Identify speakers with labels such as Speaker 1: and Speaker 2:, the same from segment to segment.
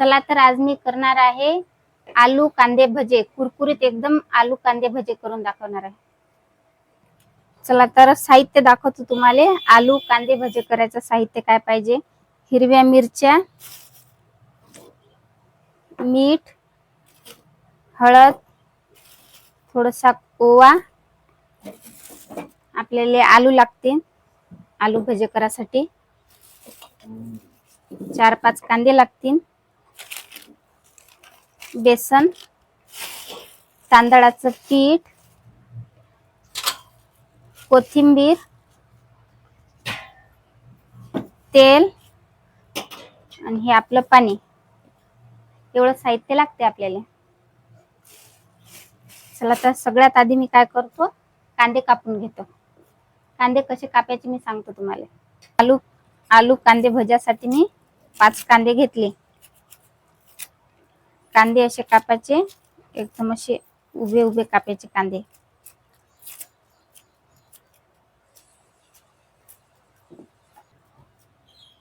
Speaker 1: चला तर आज मी करणार आहे आलू कांदे भजे. कुरकुरीत एकदम आलू कांदे भजे करून दाखवणार आहे. चला तर साहित्य दाखवतो तुम्हाला. आलू कांदे भजे करायचं साहित्य काय पाहिजे? हिरव्या मिरच्या मीठ हळद थोडासा ओवा. आपल्याला आलू लागते. आलू भजे करायसाठी चार पाच कांदे लागतील. बेसन तांदळाचं पीठ कोथिंबीर तेल आणि हे आपलं पाणी. एवढं साहित्य लागते आपल्याला. चला तर सगळ्यात आधी मी काय करतो? कांदे कापून घेतो. कांदे कसे कापायचे मी सांगतो तुम्हाला. आलू आलू कांदे भज्यासाठी मी पाच कांदे घेतले. कांदे असे कापायचे. एकदम असे उभे उभे कापायचे कांदे.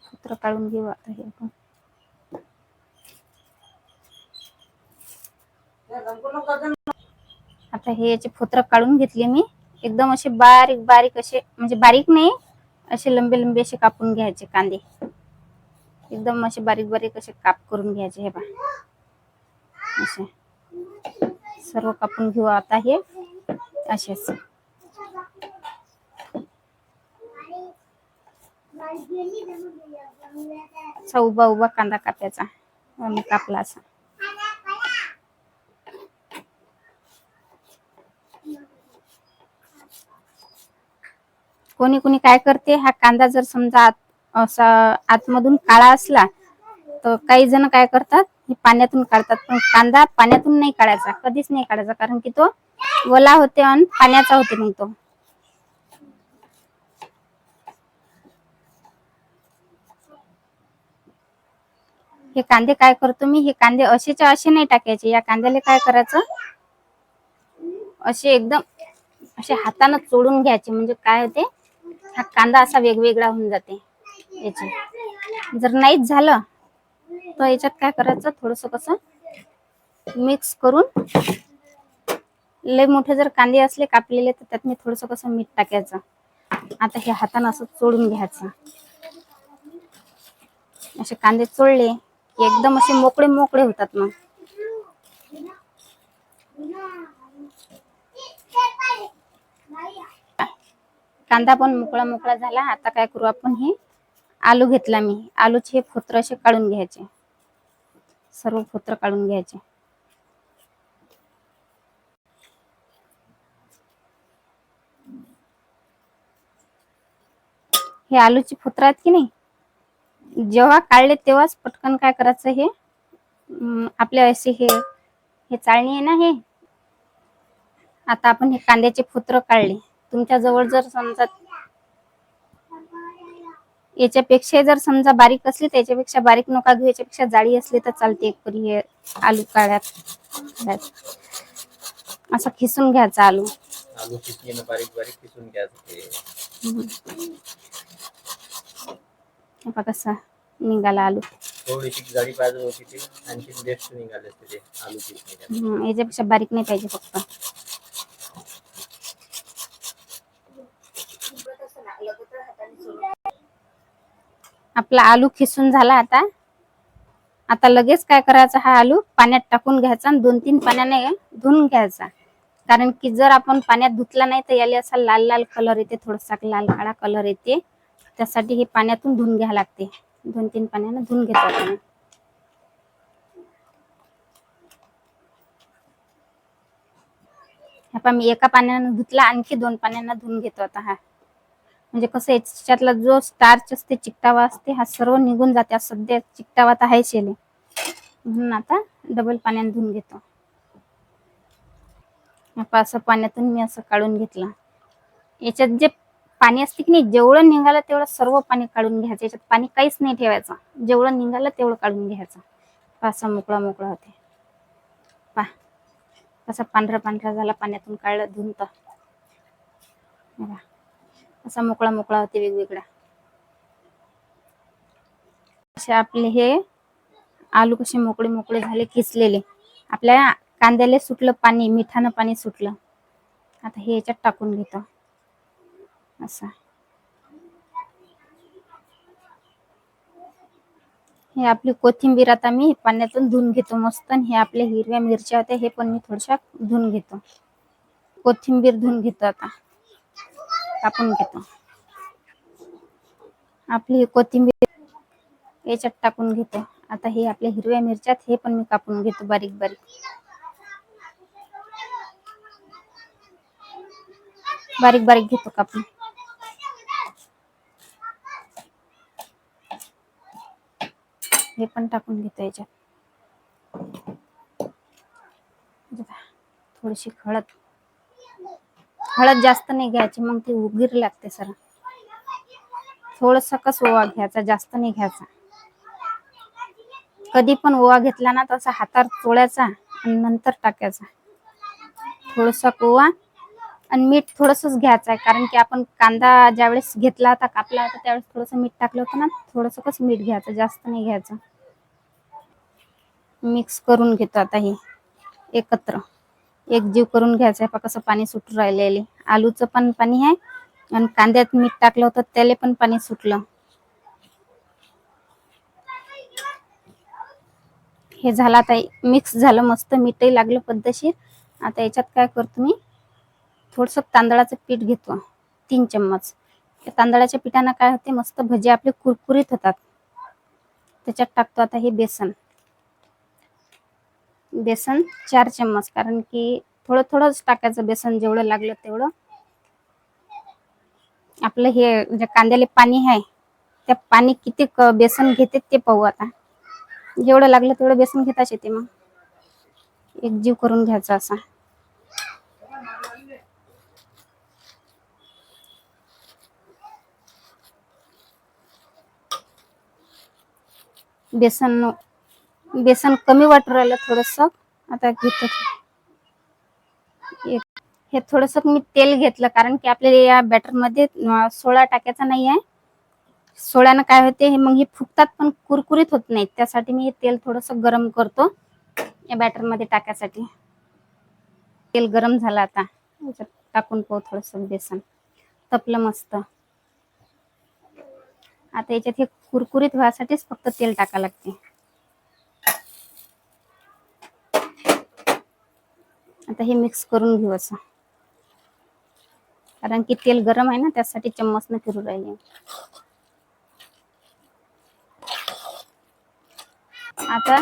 Speaker 1: सूत्र काढून घेऊ आता हे आपण. आता हे याचे फोत्र काढून घेतले मी. एकदम असे बारीक बारीक असे म्हणजे बारीक नाही असे लंबे लंबे असे कापून घ्यायचे कांदे. एकदम असे बारीक बारीक असे काप करून घ्यायचे हे बा असे. सर्व कापून घेऊ आता हे. असेच. असा उभा उभा कांदा कापायचा. आणि कापला असा. कोणी कोणी काय करते हा कांदा जर समजा आत असा आतमधून काळा असला तर काही जण काय करतात हे पाण्यातून काढतात. पण कांदा पाण्यातून नाही काढायचा कधीच नाही काढायचा कारण की तो वला होते आणि पाण्याचा होते मग तो. हे कांदे काय करतो मी? हे कांदे असेच्या असे नाही टाकायचे. या कांद्याला काय करायचं? असे एकदम असे हातानं चोडून घ्यायचे. म्हणजे काय होते? हा कांदा असा वेगवेगळा होऊन जाते. याचे. जर नाहीच झालं तर याच्यात काय करायचं? थोडस कसं मिक्स करून लय मोठे जर कांदे असले कापलेले तर त्यात मी थोडस कसं मीठ टाकायचं. आता हे हातानं असं चोडून घ्यायचं. असे कांदे चोळले की एकदम असे मोकळे मोकळे होतात मग. कांदा पण मोकळा मोकळा झाला. आता काय करू आपण हे? आलू घेतला मी. आलूचे हे फोत्र असे काढून घ्यायचे. सर्व फोत्र काढून घ्यायचे. हे आलूची फुत्र आहेत की नाही? जेव्हा काढले तेव्हाच पटकन काय करायचं हे? अं, आपले असे हे हे चाळणी आहे ना हे? आता आपण हे कांद्याचे फुत्र काढले. तुमच्या जवळ जर समजा याच्यापेक्षा जर समजा बारीक असली तर याच्यापेक्षा बारीक नका घेऊ. याच्यापेक्षा जाडी असली तर चालते एक परी हे आलू काढ्यात. असं खिसून घ्यायचा आलू.
Speaker 2: बारीक बारीक किसून घ्यायचं ते.
Speaker 1: बघा कसा निघाला आलू.
Speaker 2: थोडीशी पाहिजे होती ती. आणखी बेस्ट निघाले असते ते आलू किसणी
Speaker 1: हम्म, याच्यापेक्षा बारीक नाही पाहिजे फक्त. आपला आलू खिसून झाला आता. आता लगेच काय करायचं हा आलू पाण्यात टाकून घ्यायचा आणि दोन तीन पाण्याने धुवून घ्यायचा. कारण की जर आपण पाण्यात धुतला नाही तर याला असा लाल लाल कलर येते थोडासा लाल काळा कलर येते. त्यासाठी हे पाण्यातून धुवून घ्यावं लागते. दोन तीन पाण्याने धुवून घेतो आपण. आता मी एका पाण्यानं धुतला आणखी दोन पाण्यानं धुवून घेतो आता हा. म्हणजे कसं याच्यातला जो स्टार्च असते चिकटावा असते हा सर्व निघून जाते. सध्या चिकटावा तर आहे शेले म्हणून आता डबल पाण्याने धुवून घेतो. असं पाण्यातून मी असं काढून घेतलं. याच्यात जे पाणी असते की नाही जेवढं निघालं तेवढं सर्व पाणी काढून घ्यायचं. याच्यात पाणी काहीच नाही ठेवायचं. जेवढं निघालं तेवढं काढून घ्यायचं. पहा मोकळा मोकळा होते. पा कसा पांढरा पांढरा झाला पाण्यातून काढलं धुवून तर. हे असा मोकळा मोकळा होते वेगवेगळा असे आपले हे आलू कसे मोकळे मोकळे झाले किसलेले आपल्या कांद्याला सुटलं पाणी मिठानं पाणी सुटलं. आता हे याच्यात टाकून घेतो. असं. हे आपली कोथिंबीर आता मी पाण्यातून धुवून घेतो मस्त. आणि हे आपल्या हिरव्या मिरच्या होत्या हे पण मी थोडशा धुवून घेतो. कोथिंबीर धुवून घेतो आता. कापून घेतो. आपली कोथिंबीर याच्यात टाकून घेतो. आता हे आपल्या हिरव्या मिरच्यात हे पण मी कापून घेतो बारीक बारीक. बारीक बारीक घेतो कापून. हे पण टाकून घेतो याच्यात. थोडीशी हळद हळद जास्त नाही घ्यायची मग ती उगीर लागते सर. थोडस कस ओवा घ्यायचा जास्त नाही घ्यायचा. कधी पण ओवा घेतला ना तसा हातावर चोळायचा आणि नंतर टाकायचा. थोडसा ओवा आणि मीठ थोडसच घ्यायचं आहे कारण की आपण कांदा ज्यावेळेस घेतला होता कापला होता त्यावेळेस थोडंसं मीठ टाकलं होतं ना थोडंसं कसं मीठ घ्यायचं जास्त नाही घ्यायचं. मिक्स करून घेतो आता हे एकत्र. एक जीव करून घ्यायचा आहे. कसं पाणी सुटून राहिलेले. आलूचं पण पाणी आहे. आणि कांद्यात मीठ टाकलं होतं त्याला पण पाणी सुटलं. हे झालं आता मिक्स झालं मस्त. मीठही लागलं पद्धतशीर. आता याच्यात काय करतो मी? थोडस तांदळाचं पीठ घेतो. तीन चम्मच. त्या तांदळाच्या पिठानं काय होते? मस्त भजी आपले कुरकुरीत होतात. त्याच्यात टाकतो आता हे बेसन. बेसन चार चम्मच कारण की थोडं थोडंच टाकायचं बेसन जेवढं लागलं तेवढं. आपलं हे जे कांद्याले पाणी आहे त्या पाणी किती बेसन घेते ते पाहू आता. जेवढं लागलं तेवढं बेसन घेताच येते मग. एक जीव करून घ्यायचा असा. बेसन बेसन कमी वाटू राहिलं थोडस. आता घेतो. हे थोडस मी तेल घेतलं कारण की आपल्याला या बॅटरमध्ये सोडा टाकायचा नाही आहे. सोड्यानं काय होते हे मग हे फुकतात पण कुरकुरीत होत नाहीत. त्यासाठी मी हे तेल थोडस गरम करतो या बॅटरमध्ये टाकायसाठी. तेल गरम झालं आता. टाकून पाहू थोडस बेसन. तपलं मस्त. आता याच्यात हे कुरकुरीत व्हायसाठीच फक्त तेल टाका लागते. आता हे मिक्स करून घेऊ असं. कारण की तेल गरम आहे ना त्यासाठी चम्मचनं फिरू राहिले. आता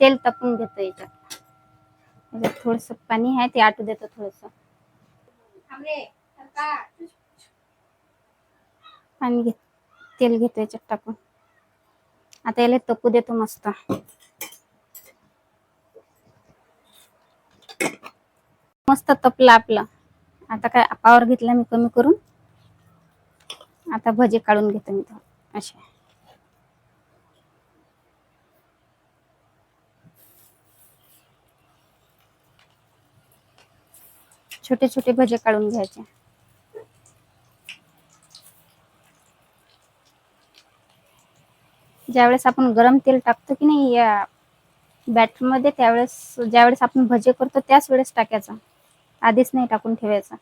Speaker 1: तेल तपून घेतो याच्यात. याच्यात थोडस पाणी आहे ते आटू देतो थोडस. पाणी घेत तेल घेतो याच्यात टाकून. आता याला तपू देतो मस्त. मस्त तपलं आपलं. आता काय पावर घेतला मी कमी करून. आता भजे काढून घेतो मी तो असे छोटे छोटे भजे काढून घ्यायचे. ज्यावेळेस आपण गरम तेल टाकतो की नाही या बॅटरमध्ये त्यावेळेस ज्यावेळेस आपण भजे करतो त्याच वेळेस टाकायचं. आधीच नाही टाकून ठेवायचं.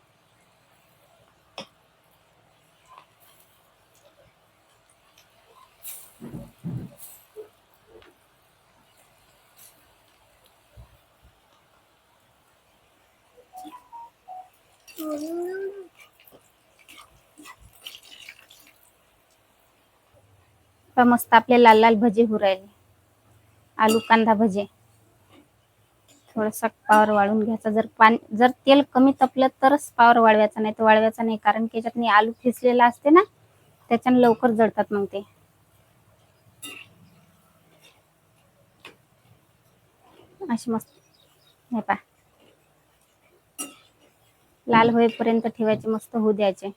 Speaker 1: मस्त आपले लाल लाल भजे होऊ राहिले. आलू कांदा भजे. थोडासा पावर वाढून घ्यायचा. जर पाणी जर तेल कमी तपलं तरच पावर वाढवायचा नाही तर वाढवायचा नाही. कारण की याच्यातनी आलू खिसलेला असते ना त्याच्याने लवकर जळतात मग ते. अशी मस्त हे पा लाल होईपर्यंत ठेवायचे मस्त होऊ द्यायचे.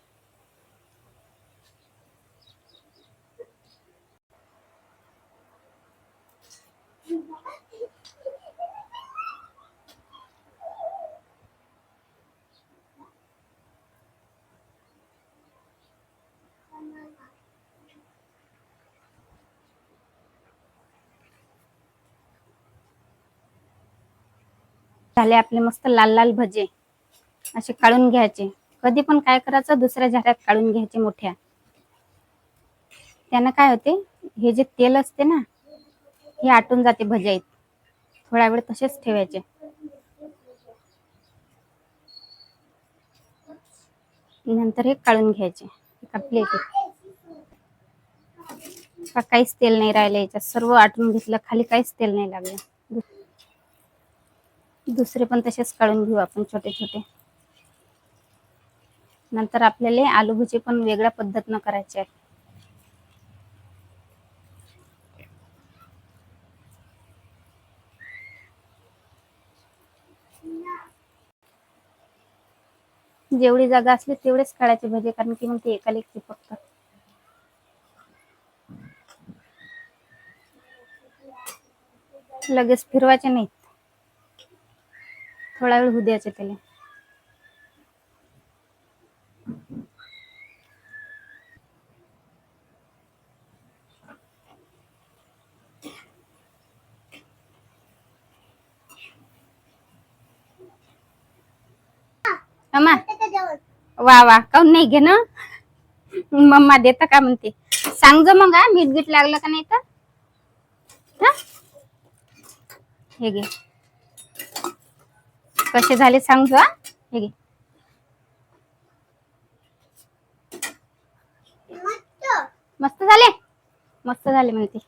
Speaker 1: झाले आपले मस्त लाल लाल भजे. असे काढून घ्यायचे. कधी पण काय करायचं दुसऱ्या झाऱ्यात काढून घ्यायचे मोठ्या. त्यानं काय होते हे जे तेल असते ना हे आटून जाते भजाईत थोडा वेळ तसेच ठेवायचे. नंतर हे काढून घ्यायचे आपले का काहीच तेल नाही राहिलं याच्यात सर्व आटून घेतलं खाली काहीच तेल नाही लागलं. दुसरे पण तसेच काढून घेऊ आपण छोटे छोटे. नंतर आपल्याला आलू भजी पण वेगळ्या पद्धतीनं करायचे आहे जेवढी जागा असली तेवढेच काढायचे भजे कारण की मग ते एकाला एक चिपकतात लगेच फिरवायचे नाही थोडा वेळ होऊ द्यायचे त्याला अम्मा वा वा काऊन नाही घे ना मम्मा देता का म्हणते? सांग जो मग मीठ गीठ लागलं का नाही तर? हे घे. कसे झाले सांग जो हा? घे. मस्त झाले? मस्त झाले म्हणते.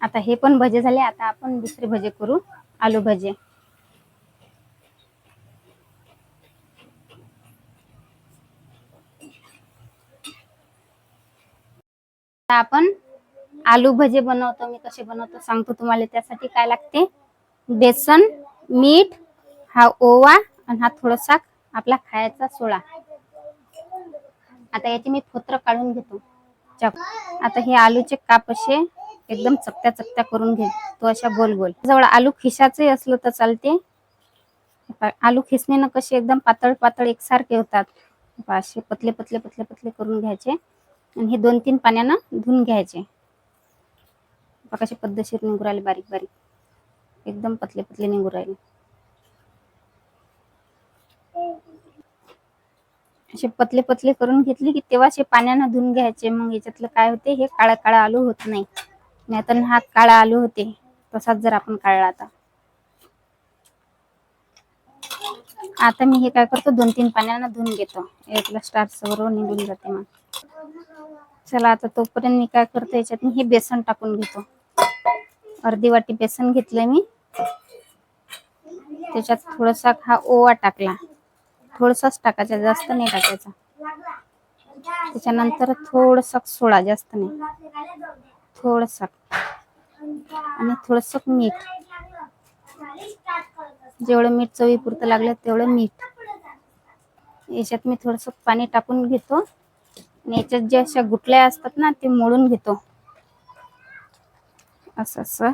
Speaker 1: आता हे पण भजे झाले आता आपण दुसरे भजे करू आलू भजे. आता आपण आलू भजे बनवतो मी कसे बनवतो सांगतो तुम्हाला. त्यासाठी काय लागते? बेसन मीठ हा ओवा आणि हा थोडासा आपला खायचा सोळा. आता याचे मी फोत्र काढून घेतो. चप आता हे आलूचे काप असे एकदम चकत्या चकत्या करून घे. तो अशा गोल गोल. जवळ आलू खिशाचे असलं तर चालते. आलू पहा, आलू खिसणीनं कसे एकदम पातळ पातळ एकसारखे होतात. असे पतले पतले पतले पतले करून घ्यायचे. आणि हे दोन तीन पाण्यानं धुवून घ्यायचे. बघा कसे पद्धतशीर निघू राहिले बारीक बारीक. एकदम पतले पतले निघू राहिले. असे पतले पतले करून घेतले की तेव्हा असे पाण्यानं धुवून घ्यायचे. मग याच्यातलं काय होते? हे काळा काळा आलू होत नाही. नाहीतर हा काळा आलू होते. तसाच जर आपण काढला आता. आता मी हे काय करतो? दोन तीन पाण्यानं धुवून घेतो. एकला स्टार सर्व निघून जाते मग. चला आता तोपर्यंत मी काय करतो याच्यात मी हे बेसन टाकून घेतो. अर्धी वाटी बेसन घेतलंय मी. त्याच्यात थोडासा हा ओवा टाकला. थोडसाच टाकायचा जास्त नाही टाकायचा. त्याच्यानंतर थोडसा सोडा जास्त नाही. थोडसा. आणि थोडस मीठ. जेवढं मीठ चवीपुरतं लागलं तेवढं मीठ. याच्यात मी थोडस पाणी टाकून घेतो. आणि याच्यात जे अशा गुटल्या असतात ना ते मोडून घेतो. असं असं.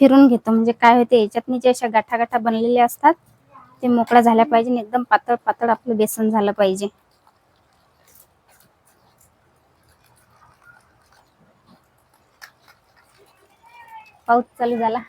Speaker 1: फिरून घेतो. म्हणजे काय होते याच्यातनी जे अशा गाठा गाठा बनलेल्या असतात ते मोकळा झाल्या पाहिजे आणि एकदम पातळ पातळ आपलं बेसन झालं पाहिजे. पाऊस चालू झाला.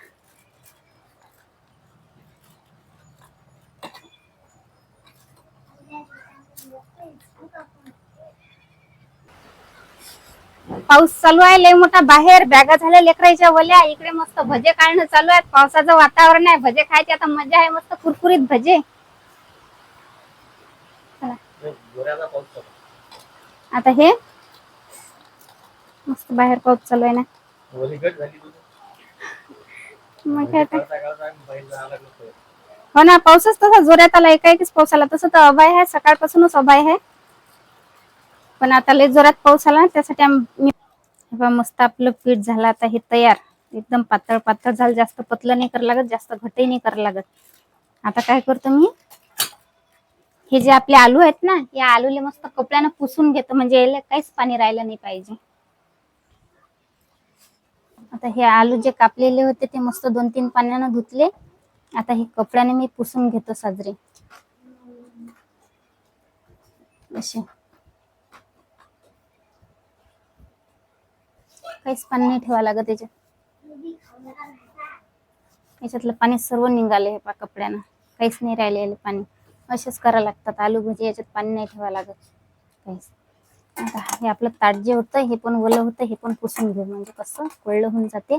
Speaker 1: पाऊस चालू आहे लय मोठा बाहेर बॅगा झाल्या लेकराच्या वल्या इकडे मस्त भजे काढणं चालू आहे पावसाचं वातावरण आहे भजे खायचे आता मजा आहे मस्त कुरकुरीत भजे. आता हे. मस्त बाहेर पाऊस चालू आहे ना. मग काय तर. हो ना पाऊसच तसा जोरात आला एकाएकीच पाऊस आला तसं तर अभय आहे सकाळपासूनच अभय आहे. पण आता लय जोरात पाऊस आला त्यासाठी आम्ही मी मस्त आपलं पीठ झालं आता हे तयार. एकदम पातळ पातळ झालं जास्त पतलं नाही करावं लागत जास्त घटही नाही करावं लागत. आता काय करतो मी? हे जे आपले आलू आहेत ना या आलूले मस्त कपड्यानं पुसून घेतो म्हणजे याला काहीच पाणी राहिलं नाही पाहिजे. आता हे आलू जे कापलेले होते ते मस्त दोन तीन पाण्यानं धुतले. आता हे कपड्याने मी पुसून घेतो साजरे. असे. काहीच पाणी नाही ठेवा लागत याच्यात याच्यातलं पाणी सर्व निघाले हे पा कपड्यानं. काहीच नाही राहिलेलं पाणी. असेच करा लागतात. आलू भजी याच्यात पाणी नाही ठेवा लागत. काहीच. आता हे आपलं ताट जे होतं हे पण ओलं होतं हे पण पुसून घेऊ. म्हणजे कसं? कोळलं होऊन जाते.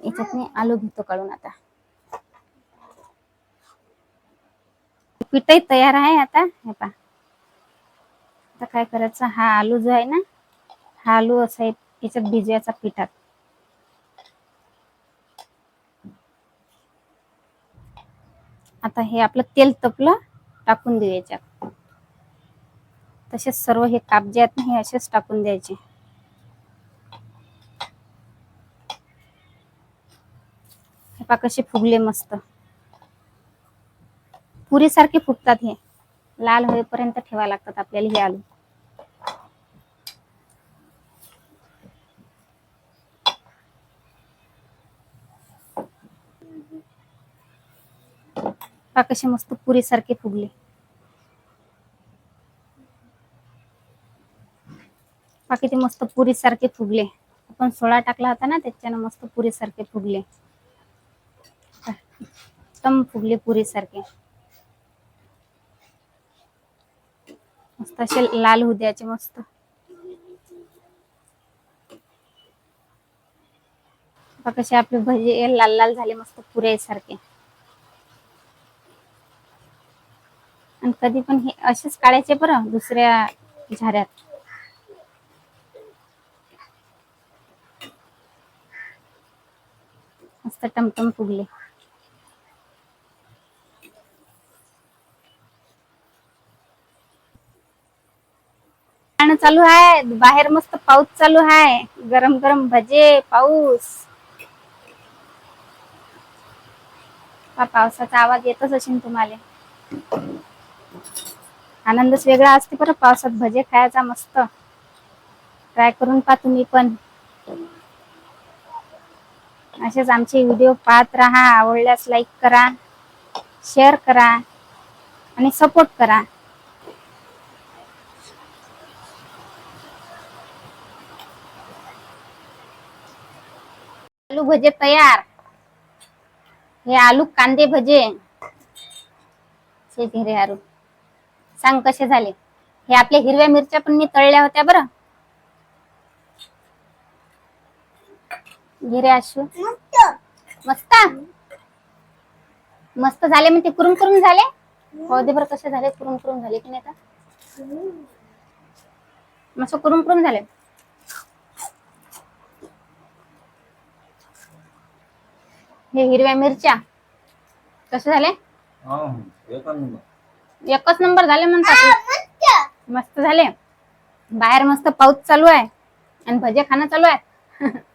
Speaker 1: याच्यात मी आलू घेतो काढून आता. पिठही तयार आहे आता. हे पा आता काय करायचं? हा आलू जो आहे ना हा आलू असा आहे याच्यात भिजवायचा पिठात आता हे आपलं तेल तपलं टाकून देऊ याच्यात. तसेच सर्व हे काप जे आहेत ना हे असेच टाकून द्यायचे. हे पा कसे फुगले मस्त. पुरीसारखे फुगतात हे. लाल होईपर्यंत ठेवा लागतात आपल्याला हे आलू. पाकशी मस्त पुरी सारखे फुगले पा मस्त पुरी सारखे फुगले. आपण सोळा टाकला होता ना त्याच्यानं मस्त पुरी सारखे फुगले. एकदम फुगले पुरी सारखे मस्त असे लाल होऊ मस्त. कसे आपले भजे लाल लाल झाले मस्त पुऱ्या आणि कधी पण हे असेच काढायचे बरं दुसऱ्या झाऱ्यात. मस्त टमटम फुगले. चालू आहे बाहेर मस्त पाऊस चालू आहे गरम गरम भजे पाऊस. पावसाचा आवाज येतच असेल तुम्हाला. आनंदच वेगळा असते बरं पावसात भजे खायचा मस्त. ट्राय करून पहा तुम्ही पण. असेच आमचे व्हिडिओ पाहत राहा. आवडल्यास लाईक करा शेअर करा आणि सपोर्ट करा. आलू भजे तयार. हे आलू कांदे भजे. हे रे आरू सांग कसे झाले? हे आपल्या हिरव्या मिरच्या पण मी तळल्या होत्या बरं. घे रे आशू. मस्त. मस्त? झाले म्हणते कुरुम कुरुम झाले? हो दे बरं कसे झाले? कुरुम कुरुम झाले की नाही आता? मस्त कुरुम कुरुम झाले. हे हिरव्या मिरच्या. कसे झाले? एकच नंबर झाले म्हणतात. मस्त झाले. बाहेर मस्त पाऊस चालू आहे. आणि भजे खाणं चालू आहे.